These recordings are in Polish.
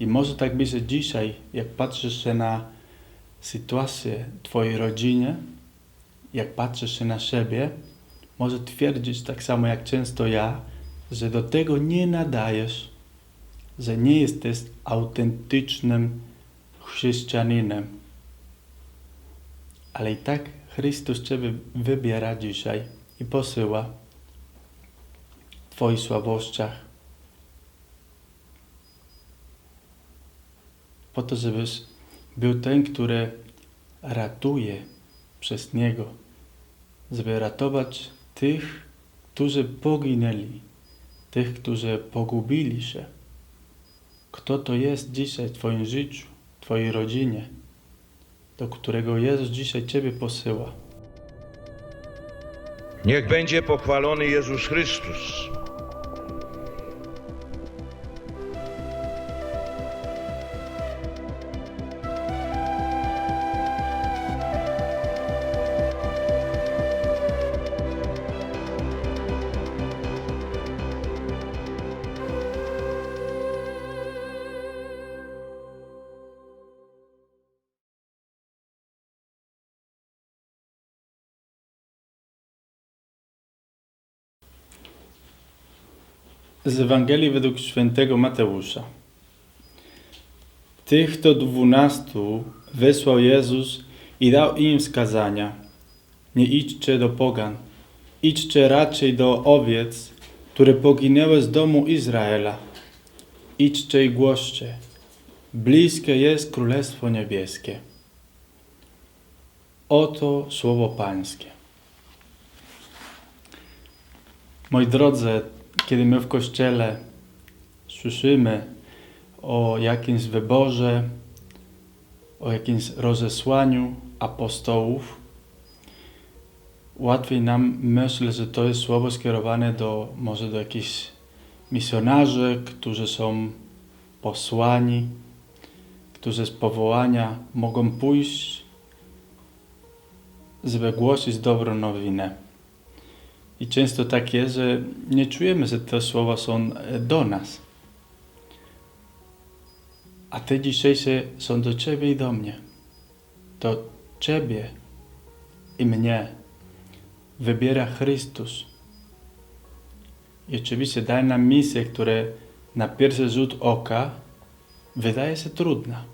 I może tak być, że dzisiaj, jak patrzysz się na sytuację Twojej rodziny, jak patrzysz się na siebie, może twierdzić tak samo jak często ja, że do tego nie nadajesz, że nie jesteś autentycznym chrześcijaninem. Ale i tak Chrystus Ciebie wybiera dzisiaj i posyła w Twoich słabościach. Po to, żebyś był ten, który ratuje przez Niego, żeby ratować tych, którzy poginęli, tych, którzy pogubili się. Kto to jest dzisiaj w Twoim życiu, Twojej rodzinie, do którego Jezus dzisiaj Ciebie posyła. Niech będzie pochwalony Jezus Chrystus. Z Ewangelii według świętego Mateusza. Tych to dwunastu wysłał Jezus i dał im wskazania. Nie idźcie do pogan, idźcie raczej do owiec, które poginęły z domu Izraela. Idźcie i głoście. Bliskie jest Królestwo Niebieskie. Oto słowo Pańskie. Moi drodzy, kiedy my w Kościele słyszymy o jakimś wyborze, o jakimś rozesłaniu apostołów, łatwiej nam myśleć, że to jest słowo skierowane do może do jakichś misjonarzy, którzy są posłani, którzy z powołania mogą pójść, żeby głosić dobrą nowinę. I często tak jest, że nie czujemy, że te słowa są e, do nas. A te dzisiejsze są do Ciebie i do mnie. Do Ciebie i mnie wybiera Chrystus. I oczywiście daje nam misję, która na pierwszy rzut oka wydaje się trudna.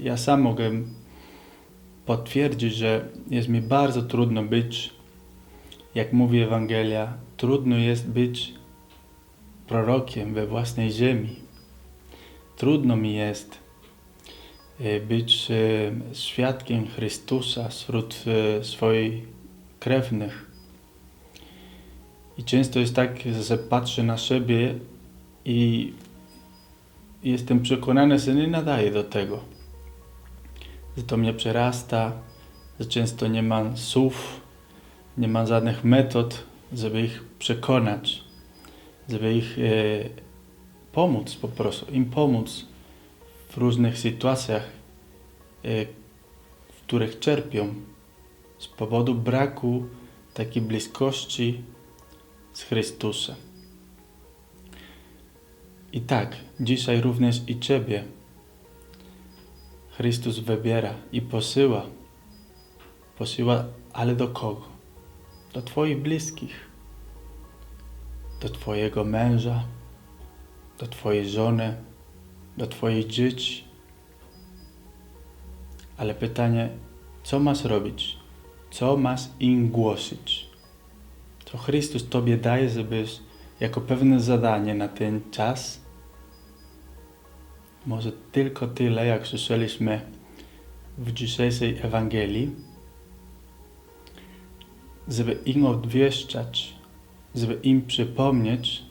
Ja sam mogę potwierdzić, że jest mi bardzo trudno być jak mówi Ewangelia, trudno jest być prorokiem we własnej ziemi. Trudno mi jest e, być e, świadkiem Chrystusa wśród e, swoich krewnych. I często jest tak, że patrzę na siebie i jestem przekonany, że nie nadaję do tego. Że to mnie przerasta, że często nie mam słów, nie ma żadnych metod, żeby ich przekonać, żeby ich e, pomóc po prostu, im pomóc w różnych sytuacjach, e, w których czerpią z powodu braku takiej bliskości z Chrystusem. I tak, dzisiaj również i Ciebie Chrystus wybiera i posyła. Posyła, ale do kogo? Do Twoich bliskich, do Twojego męża, do Twojej żony, do Twoich dzieci. Ale pytanie, co masz robić? Co masz im głosić? Co Chrystus Tobie daje, żebyś jako pewne zadanie na ten czas, może tylko tyle, jak słyszeliśmy w dzisiejszej Ewangelii, żeby im odwieszczać, żeby im przypomnieć,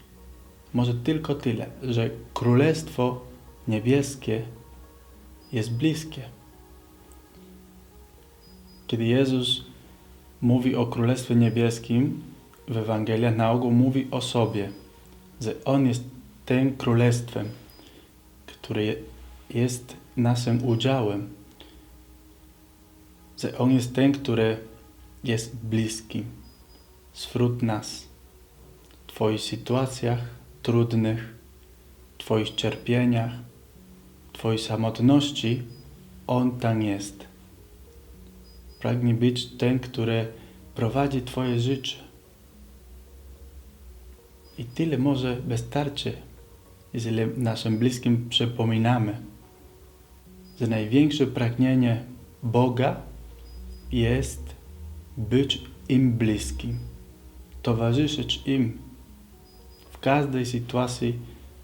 może tylko tyle, że Królestwo Niebieskie jest bliskie. Kiedy Jezus mówi o Królestwie Niebieskim w Ewangeliach, na ogół mówi o sobie, że On jest tym Królestwem, które jest naszym udziałem, że On jest ten, który jest bliski wśród nas, w Twoich sytuacjach trudnych, w Twoich cierpieniach, Twojej samotności, On tam jest. Pragnie być ten, który prowadzi Twoje życie. I tyle może wystarczy, jeżeli naszym bliskim przypominamy, że największe pragnienie Boga jest być im bliskim, towarzyszyć im w każdej sytuacji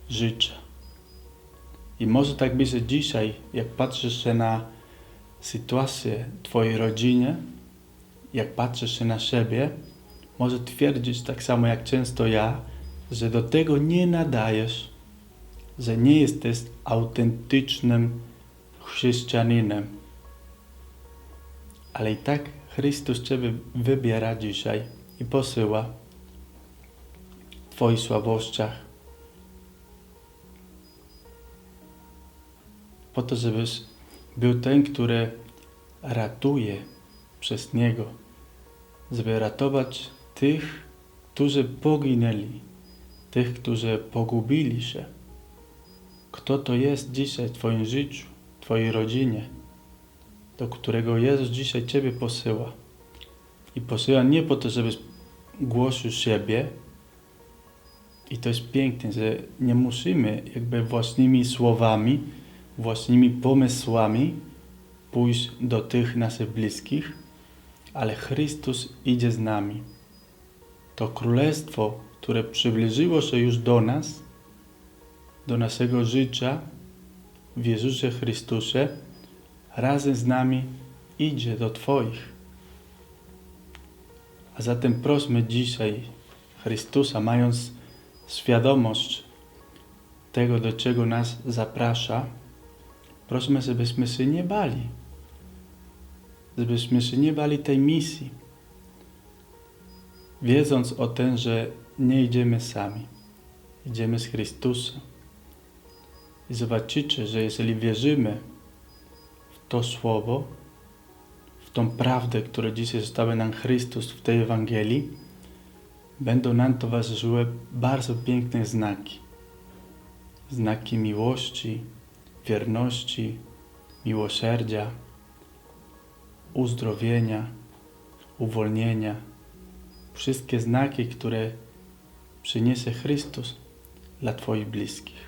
życia. I może tak być, dzisiaj, jak patrzysz się na sytuację Twojej rodziny, jak patrzysz się na siebie, może twierdzić tak samo jak często ja, że do tego nie nadajesz, że nie jesteś autentycznym chrześcijaninem. Ale i tak Chrystus Ciebie wybiera dzisiaj i posyła w Twoich słabościach. Po to, żebyś był ten, który ratuje przez Niego, żeby ratować tych, którzy poginęli, tych, którzy pogubili się. Kto to jest dzisiaj w Twoim życiu, w Twojej rodzinie, do którego Jezus dzisiaj Ciebie posyła. I posyła nie po to, żebyś głosił siebie, i to jest piękne, że nie musimy jakby własnymi słowami, własnymi pomysłami pójść do tych naszych bliskich, ale Chrystus idzie z nami. To królestwo, które przybliżyło się już do nas, do naszego życia w Jezusie Chrystusie, razem z nami idzie do Twoich. A zatem prośmy dzisiaj Chrystusa, mając świadomość tego, do czego nas zaprasza, prośmy, żebyśmy się nie bali. Żebyśmy się nie bali tej misji. Wiedząc o tym, że nie idziemy sami. Idziemy z Chrystusem. I zobaczycie, że jeżeli wierzymy to Słowo, w tą prawdę, którą dzisiaj zostawia nam Chrystus w tej Ewangelii, będą nam towarzyszyły bardzo piękne znaki. Znaki miłości, wierności, miłosierdzia, uzdrowienia, uwolnienia. Wszystkie znaki, które przyniesie Chrystus dla Twoich bliskich.